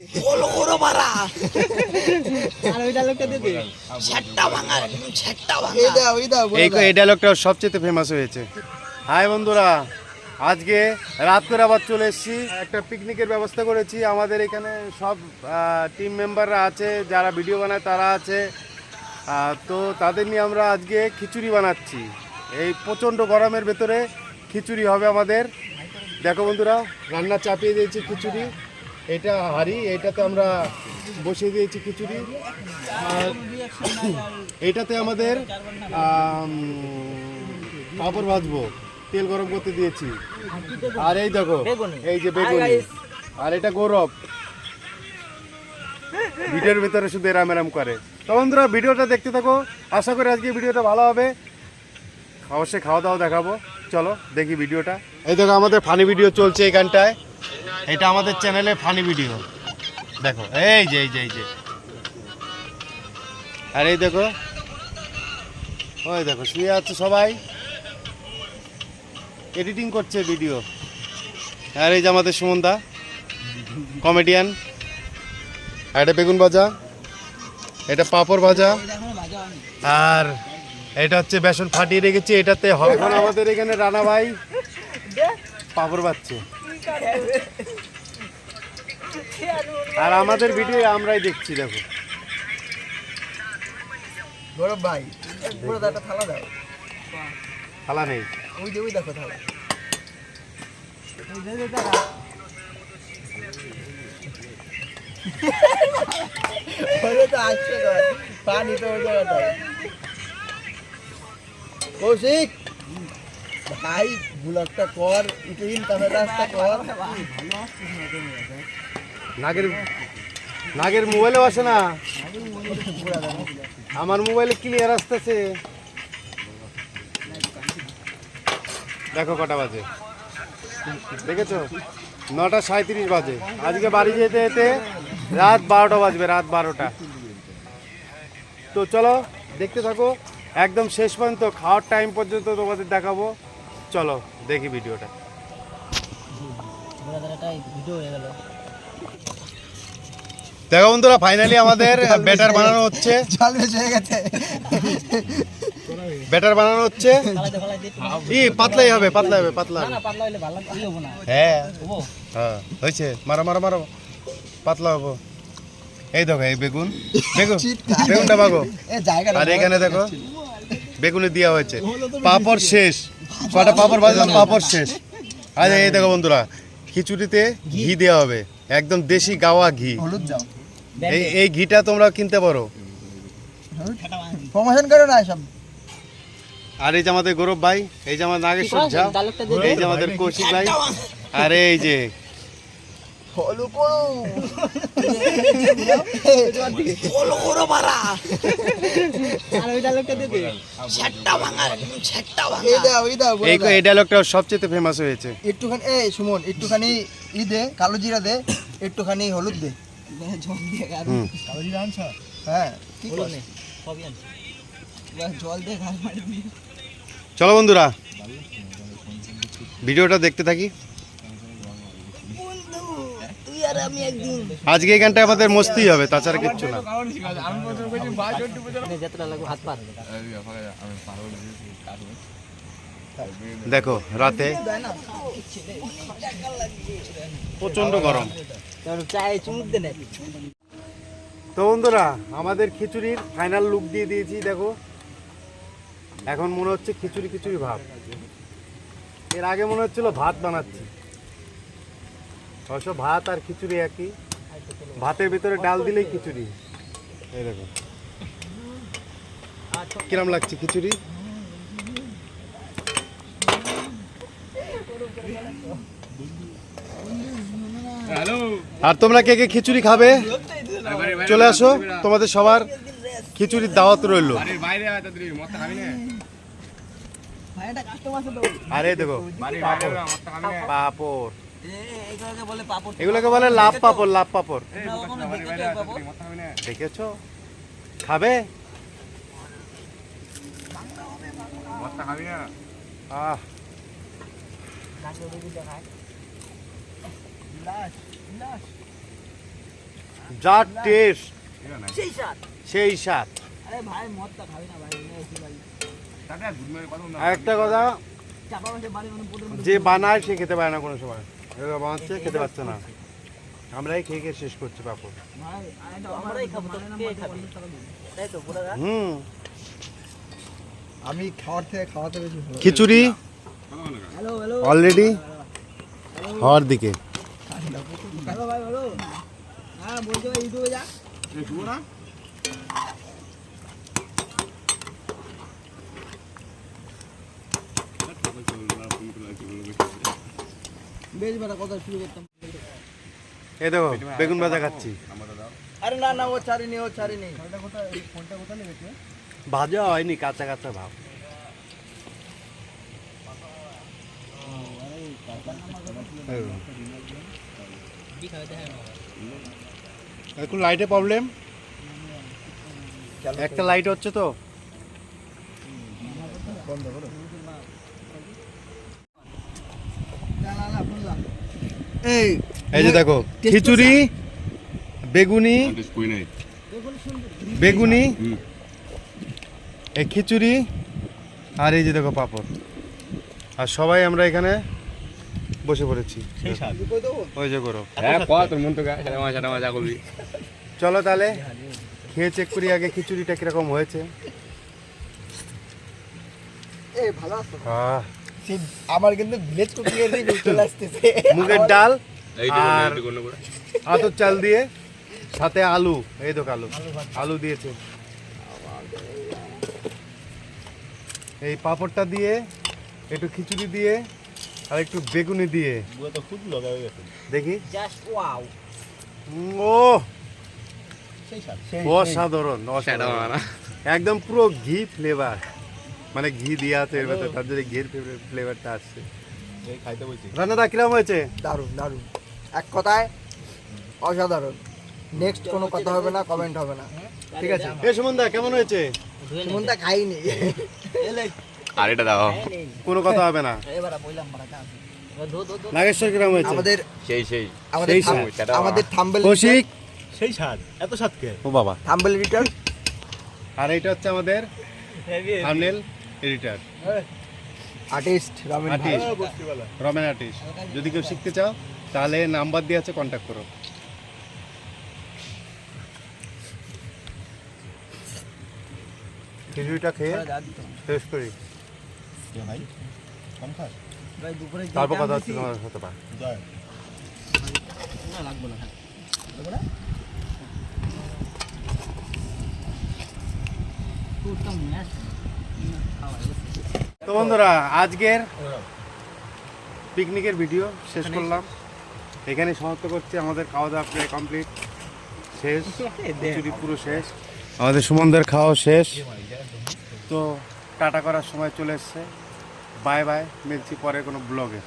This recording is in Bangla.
বলো করো মারা। আর ওই ডায়লগটা দিয়ে দে। ছেট্টা ভাঙা একদম ভাঙা। এই দাও এই দাও এই এই ডায়লগটা সবচেয়ে ফেমাস হয়েছে। হাই বন্ধুরা আজকে রাত করে আবার চলে এসেছি। একটা পিকনিকের ব্যবস্থা করেছি। আমাদের এখানে সব টিম মেম্বাররা আছে যারা ভিডিও বানায় তারা আছে। তো তাদের নিয়ে আমরা আজকে খিচুড়ি বানাচ্ছি। এই প্রচণ্ড গরমের ভেতরে খিচুড়ি হবে আমাদের। দেখো বন্ধুরা রান্না চাপিয়ে দিয়েছি খিচুড়ি। এটা হাঁড়ি এটাতে আমরা বসিয়ে দিয়েছি খিচুড়ি। আর এইটাতে আমাদের আম, পাঁপড় ভাজবো তেল গরম করতে দিয়েছি। আর এই দেখো এই যে বেগুনি। আর এটা গৌরব। ভিডিওর ভিতরে শুধু এরাম এরাম করে। তো বন্ধুরা ভিডিওটা দেখতে থাকো। আশা করি আজকে ভিডিওটা ভালো হবে। অবশ্যই খাওয়া দাওয়া দেখাবো। চলো দেখি ভিডিওটা। এই দেখো আমাদের ফানি ভিডিও চলছে এখানটায়। এটা আমাদের চ্যানেলে ফানি ভিডিও দেখো, এই যে এই যে এই যে। আর এই দেখো, ওই দেখো, শুয়ে আছে সবাই? এডিটিং করছে ভিডিও আর এই যে আমাদের সুমনদা কমেডিয়ান আর এটা বেগুন ভাজা। এটা পাঁপড় ভাজা। আর এটা হচ্ছে বেসন ফাটিয়ে রেখেছি, এটাতে হবে। আমাদের এখানে রানা ভাই পাঁপড় বাচ্ছে আর আমাদের ভিডিও আমরাই দেখছি দেখো। গৌরব ভাই থালা দাও। থালা নেই। ওই যে ওই দেখো থালা। পানি তো কৌশিক! ভাই, ব্লগটা কর রাস্তা কর। নাগের নাগের মোবাইলেও আসে না। আমার মোবাইলে ক্লিয়ার আসতেছে। দেখো কটা বাজে। দেখেছ? নটা সাঁত্রিশ বাজে। আজকে বাড়ি যেতে যেতে রাত বারোটা বাজবে, রাত বারোটা। তো চলো, দেখতে থাকো। একদম শেষ পর্যন্ত, খাওয়ার টাইম পর্যন্ত তোমাদের দেখাবো। চলো দেখি ভিডিওটা। ভিডিও হয়ে গেল দেখো বন্ধুরা ফাইনালি আমাদের ব্যাটার বানানো হচ্ছে। হয়ে ব্যাটার বানানো হচ্ছে। ই পাতলাই হবে পাতলা হবে পাতলা হবে। পাতলা হইলে ভালো কি না। হ্যাঁ। হ্যাঁ হয়েছে। মারো মারো মারো। পাতলা হব। এই দেখো এই বেগুন। বেগুন বেগুনটা জায়গা আর এখানে দেখো বেগুনে দেওয়া হয়েছে। পাপড় শেষ। কটা পাপড় ভাজলাম পাপড় শেষ। আচ্ছা এই দেখো বন্ধুরা খিচুড়িতে ঘি। দেওয়া হবে। একদম দেশি গাওয়া ঘি। এই এই ঘিটা তোমরা কিনতে পারো। প্রমোশন করো না সব আর এই যে আমাদের গৌরব ভাই এই যে আমাদের নাগেশ্বর ঝা এই যে আমাদের কৌশিক ভাই আর এই যে ফলো করো করো মারা আর ওই ডায়লগটা দিয়ে দে ছেট্টা ভাঙা একদম ছেট্টা এই ভাঙা দাও এই দাও এই এই ডায়লগটা সবচেয়ে ফেমাস হয়েছে। একটুখানি এই সুমন একটুখানি ই দে। কালো জিরা দে একটুখানি হলুদ দে। হ্যাঁ কি করে জল দে ঘাস মারি চলো বন্ধুরা ভিডিওটা দেখতে থাকি। আর আমি একদিন। আজকে এখানটা আমাদের মস্তি হবে তাছাড়া কিচ্ছু না। দেখো রাতে প্রচণ্ড গরম। তো বন্ধুরা আমাদের খিচুড়ির ফাইনাল লুক দিয়ে দিয়েছি দেখো। এখন মনে হচ্ছে খিচুড়ি খিচুড়ি ভাব। এর আগে মনে হচ্ছিল ভাত বানাচ্ছি। অবশ্য ভাত আর খিচুড়ি একই। ভাতের ভিতরে ডাল দিলেই খিচুড়ি। এই দেখো। কিরম লাগছে খিচুড়ি? আর তোমরা কে কে খিচুড়ি খাবে? চলে আসো তোমাদের সবার খিচুড়ির দাওয়াত রইল। আরে দেখো পাপড়। এগুলোকে বলে লাভ পাপড় লাভ পাপড়। দেখেছ? খাবে? যা টেস্ট সেই স্বাদ। আরে ভাই মদটা খাবি না ভাই। এনে এসে ভাই আর একটা কথা মানে যে বানায় সে খেতে পারে না কোনো সময়। এরা বানাচ্ছে খেতে পারছে না আমরাই খেয়ে খেয়ে শেষ করছি পাপড় ভাই আমরাই খাব তো কে খাবি তাই তো হুম আমি খাওয়ার থেকে খাওয়াতে বেশি ভালো খিচুড়ি হ্যালো হ্যালো অলরেডি হওয়ার দিকে হ্যালো ভাই হ্যালো হ্যাঁ বলছো ভাই ইউটিউবে যা বেশ বেটা কথা শুরু করতাম। এই দেখো বেগুন ভাজা খাচ্ছি। আরে না না ও ছাড়িনি ও ছাড়িনি। ভাজা হয়নি কাঁচা কাঁচা ভাব। এখন লাইটে প্রবলেম একটা লাইট হচ্ছে তো। বন্ধ করো। এই এই যে দেখো খিচুড়ি বেগুনি বেগুনি এই খিচুড়ি আর এই যে দেখো পাপড়। আর সবাই আমরা এখানে বসে পড়েছি। ওই যে করো হ্যাঁ মন মাজা করবি চলো তাহলে খেয়ে চেক করি আগে খিচুড়িটা কীরকম হয়েছে। ভালো আছো? আহ, সেই আমার কিন্তু ভিলেজ কুকিং এর রিভিউ চলে আসতেছে। মুগের ডাল আর- আতর চাল দিয়ে সাথে আলু এই দেখো আলু আলু দিয়েছে। এই পাঁপড়টা দিয়ে একটু খিচুড়ি দিয়ে আর একটু বেগুনি দিয়ে। দেখি। জাস্ট ওয়াও উম, ও! অসাধারণ অসাধারণ। একদম পুরো ঘি ফ্লেভার মানে ঘি দিয়ে আছে এর ভেতরে তার জন্য ঘির ফ্লেভারটা আসছে। রান্নাটা কিরম হয়েছে? দারুণ দারুণ। এক কথায় অসাধারণ। নেক্সট কোনো কথা হবে না কমেন্ট হবে না। ঠিক আছে? এ সুমনদা কেমন হয়েছে? সুমনটা খাইনি। আর এটা দাও। কোনো কথা হবে না। এবার বললাম ধো নাগেশ্বর হয়েছে? আমাদের সেই সেই। আমাদের সেই স্বাদ। সেটা আমাদের থাম্বেল কৌশিক? সেই স্বাদ এত স্বাদ কে? ও বাবা। থাম্বেল রিটার্ন আর এটা হচ্ছে আমাদের editor. Artist Ramin artist. Ramen artist. যদি কেউ শিখতে চাও তাহলে নাম্বার দিয়ে আছে কন্ট্যাক্ট করো। খিচুড়িটা খেয়ে টেস্ট করি। ভাই? দুপুরে যে তারপর কথা হচ্ছে তোমার সাথে পারে না হ্যাঁ উত্তম ম্যাচ তো বন্ধুরা আজকের পিকনিকের ভিডিও শেষ করলাম। এখানে সমাপ্ত করছি। আমাদের খাওয়া দাওয়া প্রায় কমপ্লিট শেষ। খিচুড়ি পুরো শেষ। আমাদের সুমনদের খাওয়া শেষ। তো টাটা করার সময় চলে এসছে। বাই বাই মিলছি পরে কোনো ব্লগে